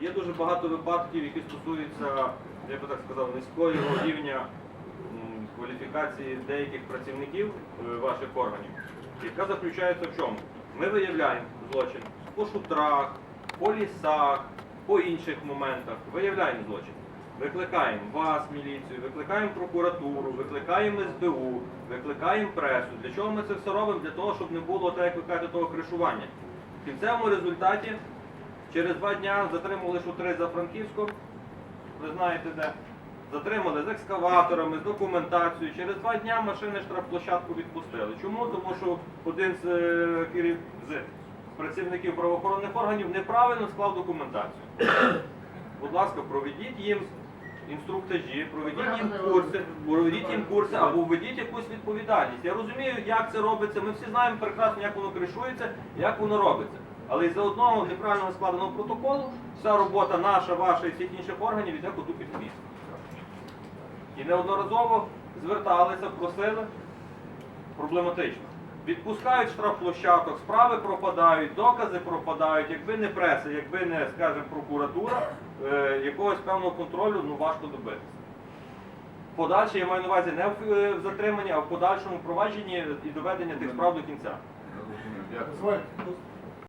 Є дуже багато випадків, які стосуються, я би так сказав, низького рівня кваліфікації деяких працівників е, ваших органів, яка заключається в чому? Ми виявляємо злочин по шутрах, по лісах, по інших моментах. Виявляємо злочин. Викликаємо вас, міліцію, викликаємо прокуратуру, викликаємо СБУ, викликаємо пресу. Для чого ми це все робимо? Для того, щоб не було, так як ви кажете, того кришування. В кінцевому результаті Через два дня затримали шутри за Франківськом, ви знаєте де. Затримали з екскаваторами, з документацією. Через два дня машини штрафплощадку відпустили. Чому? Тому що один з, е, керів... з працівників правоохоронних органів неправильно склав документацію. Будь ласка, проведіть їм інструктажі, проведіть їм курси, проведіть їм курси або введіть якусь відповідальність. Я розумію, як це робиться. Ми всі знаємо прекрасно, як воно кришується, як воно робиться. Але із-за одного неправильно складеного протоколу вся робота наша, ваша і всіх інших органів йде коту під хвіст. І неодноразово зверталися, просили проблематично. Відпускають штрафплощадок, справи пропадають, докази пропадають, якби не преса, якби не, скажімо, прокуратура, е, якогось певного контролю ну, важко добитися. Подальше я маю на увазі не в, е, в затриманні, а в подальшому провадженні і доведення тих справ до кінця.